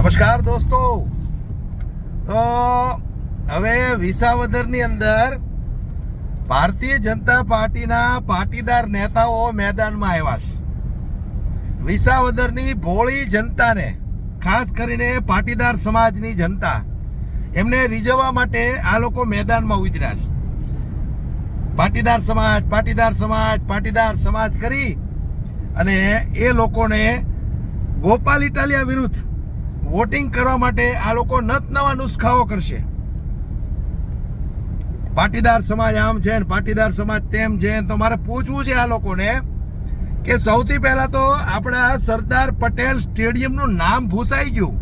નમસ્કાર દોસ્તો. તો હવે વિસાવદરની અંદર ભારતીય જનતા પાર્ટીના પાટીદાર નેતાઓ મેદાનમાં આવ્યા છે. વિસાવદરની ભોળી જનતાને, ખાસ કરીને પાટીદાર સમાજની જનતા, એમને રીઝવવા માટે આ લોકો મેદાનમાં ઉતર્યા છે. પાટીદાર સમાજ પાટીદાર સમાજ પાટીદાર સમાજ કરી અને એ લોકોને ગોપાલ ઇટાલિયા વિરુદ્ધ વોટિંગ કરવા માટે આ લોકો નત નવા નુસ્ખાઓ કરશે. પાટીદાર સમાજ આમ છે ને પાટીદાર સમાજ તેમ છે તો મારે પૂછવું છે આ લોકોને કે સૌથી પહેલા તો આપણા સરદાર પટેલ સ્ટેડિયમનું નામ ભૂસાઈ ગયું.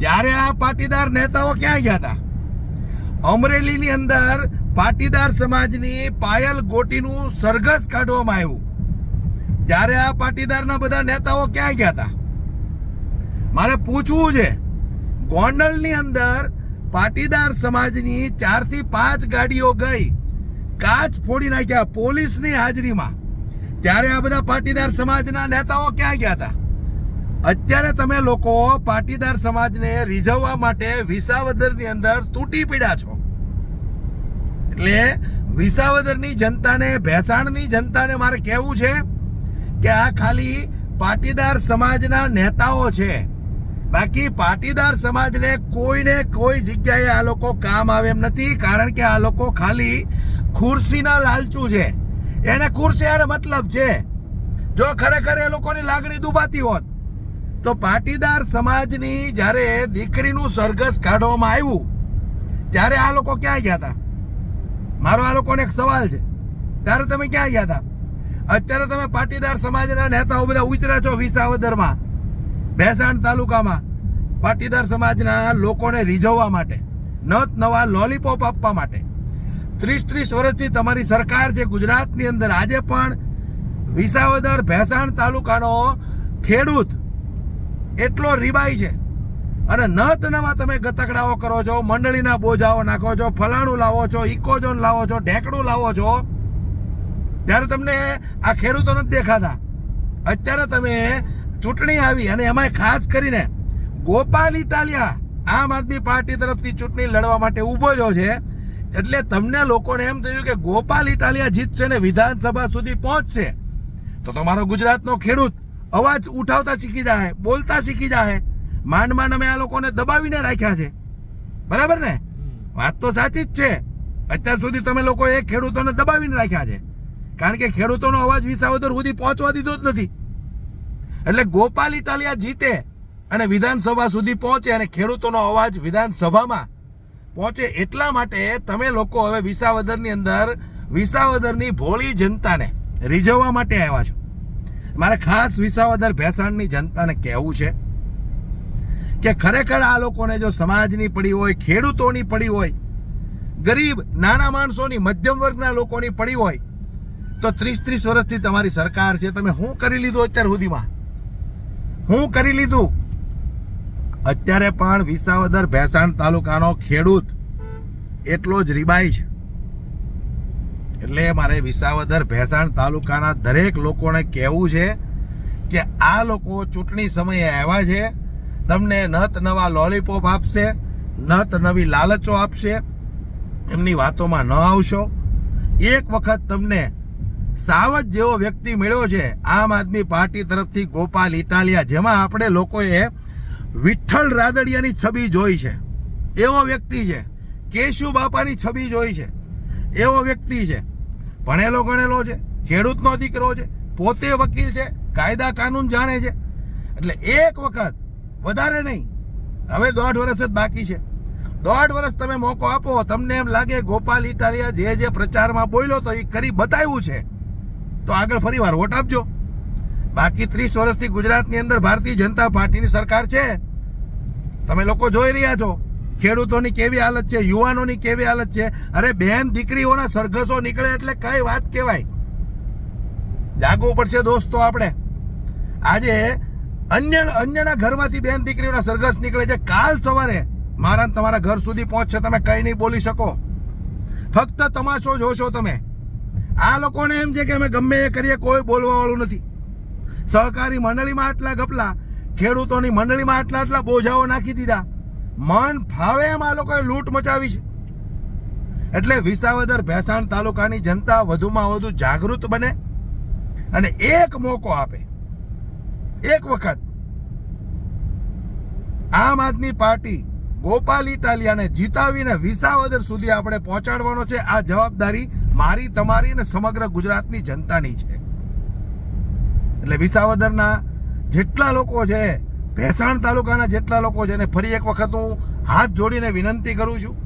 ત્યારે આ પાટીદાર નેતાઓ ક્યાં ગયા હતા અમરેલીની અંદર પાટીદાર સમાજની પાયલ ગોટીનું સરઘસ કાઢવામાં આવ્યું. ત્યારે આ પાટીદારના બધા નેતાઓ ક્યાં ગયા હતા મારે પૂછવું છે. ગોંડલની અંદર પાટીદાર સમાજની ચારથી પાંચ ગાડીઓ ગઈ. કાચ ફોડી નાખ્યા પોલીસની હાજરીમાં. ત્યારે આ બધા પાટીદાર સમાજના નેતાઓ ક્યાં ગયા હતા? અત્યારે તમે લોકો પાટીદાર સમાજને રીઝવવા માટે વિસાવદરની અંદર તૂટી પીડ્યા છો. એટલે વિસાવદરની જનતાને, ભેસાણની જનતાને મારે કહેવું છે કે આ ખાલી પાટીદાર સમાજના નેતાઓ છે. બાકી પાટીદાર સમાજને કોઈને કોઈ જગ્યાએ આ લોકો કામ આવે એમ નથી, કારણ કે આ લોકો ખાલી ખુરશીના લાલચુ છે. એને ખુરશી હારે મતલબ છે. જો ખરેખર એ લોકોની લાગણી દુભાતી હોત, તો પાટીદાર સમાજની જ્યારે દીકરીનું સરઘસ કાઢવામાં આવ્યું, ત્યારે આ લોકો ક્યાં ગયા હતા મારો આ લોકોને એક સવાલ છે. ત્યારે તમે ક્યાં ગયા હતા અત્યારે તમે પાટીદાર સમાજના નેતાઓ બધા ઉતર્યા છો વિસાવદરમાં. ભેસાણ તાલુકામાં પાટીદાર સમાજના લોકોને રીઝવવા માટે નત નવા લોલીપોપ આપવા માટે. ત્રીસ ત્રીસ વર્ષથી તમારી સરકાર છે, ગુજરાતની અંદર આજે પણ વિસાવદર ભેસાણ તાલુકાનો ખેડૂત એટલો રીબાઈ છે. અને નત નવા તમે ગતકડાઓ કરો છો, મંડળીના બોજાઓ નાખો છો, ફલાણું લાવો છો, ઇકોઝોન લાવો છો, ઢેકડું લાવો છો, ત્યારે તમને આ ખેડૂતો નથી દેખાતા. અત્યારે તમે ચૂંટણી આવી અને એમાંય ખાસ કરીને ગોપાલ ઇટાલિયા આમ આદમી પાર્ટી તરફથી ચૂંટણી લડવા માટે ઊભો રહ્યો છે. એટલે તમને લોકોને એમ થયું કે ગોપાલ ઇટાલિયા જીતશે ને વિધાનસભા સુધી પહોંચશે. તો તમારો ગુજરાતનો ખેડૂત અવાજ ઉઠાવતા શીખી જાય બોલતા શીખી જાય. માંડ માંડ અમે આ લોકોને દબાવીને રાખ્યા છે. બરાબર ને? વાત તો સાચી જ છે. અત્યાર સુધી તમે લોકો એ ખેડૂતોને દબાવીને રાખ્યા છે. કારણ કે ખેડૂતોનો અવાજ વિસાવદર સુધી પહોંચવા દીધો જ નથી. એટલે ગોપાલ ઇટાલિયા જીતે અને વિધાનસભા સુધી પહોંચે અને ખેડૂતોનો અવાજ વિધાનસભામાં પહોંચે એટલા માટે તમે લોકો હવે વિસાવદરની અંદર વિસાવદરની ભોળી જનતાને રીઝવવા માટે આવ્યા છો. મારે ખાસ વિસાવદર ભેસાણની જનતાને કહેવું છે કે ખરેખર આ લોકોને જો સમાજની પડી હોય, ખેડૂતોની પડી હોય, ગરીબ નાના માણસોની મધ્યમ વર્ગના લોકોની પડી હોય, તો ત્રીસ ત્રીસ વર્ષથી તમારી સરકાર છે. તમે શું કરી લીધું અત્યાર સુધીમાં? હું કરી લીધું? અત્યારે પણ વિસાવદર ભેસાણ તાલુકાનો ખેડૂત એટલો જ રીબાઈ છે. એટલે મારે વિસાવદર ભેસાણ તાલુકાના દરેક લોકોને કહેવું છે કે આ લોકો ચૂંટણી સમયે આવ્યા છે, તમને નત નવા લોલીપોપ આપશે, નત નવી લાલચો આપશે, એમની વાતોમાં ન આવશો. એક વખત તમને સાવજ જેવો વ્યક્તિ મળ્યો છે, આમ આદમી પાર્ટી તરફથી ગોપાલ ઇટાલિયા, જેમાં આપણે લોકોએ વિઠ્ઠલ રાદડિયાની છબી જોઈ છે. એવો વ્યક્તિ છે. કેશુ બાપાની છબી જોઈ છે. એવો વ્યક્તિ છે. ભણેલો ગણેલો છે. ખેડૂતનો દીકરો છે. પોતે વકીલ છે. કાયદા કાનૂન જાણે છે. એટલે એક વખત, વધારે નહીં. હવે દોઢ વર્ષ જ બાકી છે. દોઢ વર્ષ તમે મોકો આપો, તમને એમ લાગે ગોપાલ ઇટાલિયા જે જે પ્રચારમાં બોલ્યો તો એ કરી બતાવ્યું છે. તો આગળ ફરી વાર વોટ આપજો. બાકી ત્રીસ વર્ષથી ગુજરાતની અંદર ભારતીય જનતા પાર્ટીની સરકાર છે. તમે લોકો જોઈ રહ્યા છો, ખેડૂતોની કેવી હાલત છે, યુવાનોની કેવી હાલત છે. અરે બેન દીકરીઓના સરઘસો નીકળે એટલે કઈ વાત કહેવાય. જાગવું પડશે દોસ્તો આપણે. આજે અન્ય અન્યના ઘરમાંથી બેન દીકરીઓના સરઘસ નીકળે છે. કાલ સવારે મારા તમારા ઘર સુધી પહોંચશે. તમે કઈ નહીં બોલી શકો. ફક્ત તમાશો જોશો તમે. આ લોકોને એમ છે કે અમે ગમે એ કરીએ, કોઈ બોલવા વાળું નથી. સહકારી મંડળીમાં આટલા ગપલા, ખેડૂતોની મંડળીમાં આટલા આટલા બોજાઓ નાખી દીધા. મન ફાવે એમ આ લોકોએ લૂંટ મચાવી છે. એટલે વિસાવદર ભેસાણ તાલુકાની જનતા વધુમાં વધુ જાગૃત બને અને એક મોકો આપે. એક વખત. આમ આદમી પાર્ટી ગોપાલ ઇટાલિયાને જીતાવીને વિસાવદર સુધી આપણે પહોંચાડવાનો છે આ જવાબદારી મારી, તમારી અને સમગ્ર ગુજરાતની જનતાની છે. એટલે વિસાવદરના જેટલા લોકો છે, ભેસાણ તાલુકાના જેટલા લોકો છે, એને ફરી એક વખત હું હાથ જોડીને વિનંતી કરું છું,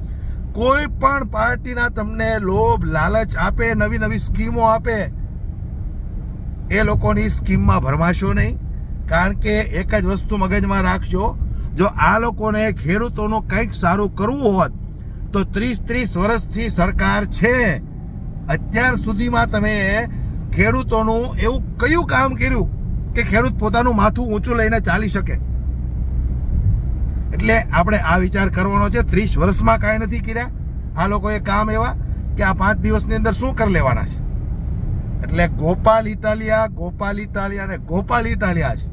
કોઈ પણ પાર્ટીના તમને લોભ, લાલચ આપે, નવી નવી સ્કીમો આપે, એ લોકોની સ્કીમમાં ભરમાશો નહીં. કારણ કે એક જ વસ્તુ મગજમાં રાખજો, જો આ લોકોને ખેડૂતોનું કંઈક સારું કરવું હોત, તો ત્રીસ ત્રીસ વર્ષથી સરકાર છે. અત્યાર સુધીમાં તમે ખેડૂતોનું એવું કયું કામ કર્યું કે ખેડૂત પોતાનું માથું ઊંચું લઈને ચાલી શકે? એટલે આપણે આ વિચાર કરવાનો છે, ત્રીસ વર્ષમાં કાંઈ નથી કર્યા. આ લોકોએ કામ એવા કે આ પાંચ દિવસની અંદર શું કરી લેવાના છે? એટલે ગોપાલ ઇટાલિયા ગોપાલ ઇટાલિયા અને ગોપાલ ઇટાલિયા છે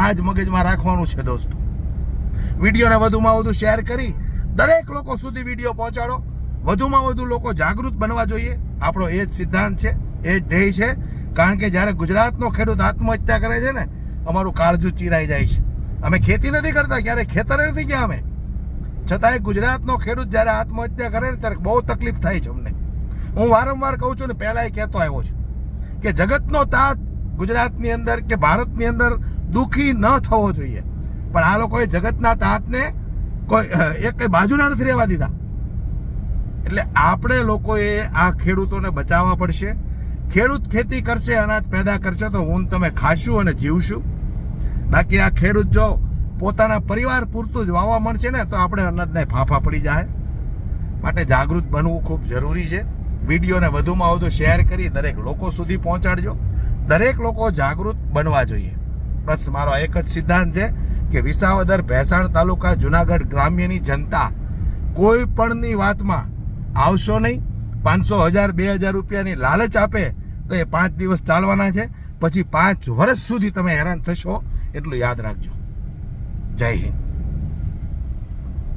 આ જ મગજમાં રાખવાનું છે દોસ્તો. વિડીયોને વધુમાં વધુ શેર કરી દરેક લોકો સુધી વીડિયો પહોંચાડો. વધુમાં વધુ લોકો જાગૃત બનવા જોઈએ. આપણો એ જ સિદ્ધાંત છે, એ જ ધ્યેય છે. કારણ કે જ્યારે ગુજરાતનો ખેડૂત આત્મહત્યા કરે છે ને, અમારું કાળજું ચીરાઈ જાય છે. અમે ખેતી નથી કરતા, ક્યારેય ખેતરે નથી ગયા અમે. છતાંય ગુજરાતનો ખેડૂત જ્યારે આત્મહત્યા કરે ને, ત્યારે બહુ તકલીફ થાય છે અમને. હું વારંવાર કહું છું ને, પહેલાં એ કહેતો આવ્યો છું કે જગતનો તાત ગુજરાતની અંદર કે ભારતની અંદર દુઃખી ન થવો જોઈએ. પણ આ લોકોએ જગતના તાતને કોઈ એક બાજુના નથી રહેવા દીધા. એટલે આપણે લોકોએ આ ખેડૂતોને બચાવવા પડશે. ખેડૂત ખેતી કરશે, અનાજ પેદા કરશે, તો હું તમે ખાશું અને જીવશું. બાકી આ ખેડૂત જો પોતાના પરિવાર પૂરતું જ વાવવા મળશે ને, તો આપણે અનાજને ફાંફા પડી જાય. માટે જાગૃત બનવું ખૂબ જરૂરી છે. વિડીયોને વધુમાં વધુ શેર કરી દરેક લોકો સુધી પહોંચાડજો. દરેક લોકો જાગૃત બનવા જોઈએ. બસ મારો એક જ સિદ્ધાંત છે કે વિસાવદર ભેસાણ તાલુકા જુનાગઢ ગ્રામ્યની જનતા કોઈ પણની વાતમાં આવશો નહીં. પાંચસો હજાર, બે હજાર રૂપિયાની લાલચ આપે તો એ પાંચ દિવસ ચાલવાના છે. પછી પાંચ વર્ષ સુધી તમે હેરાન થશો એટલું યાદ રાખજો. જય હિન્દ.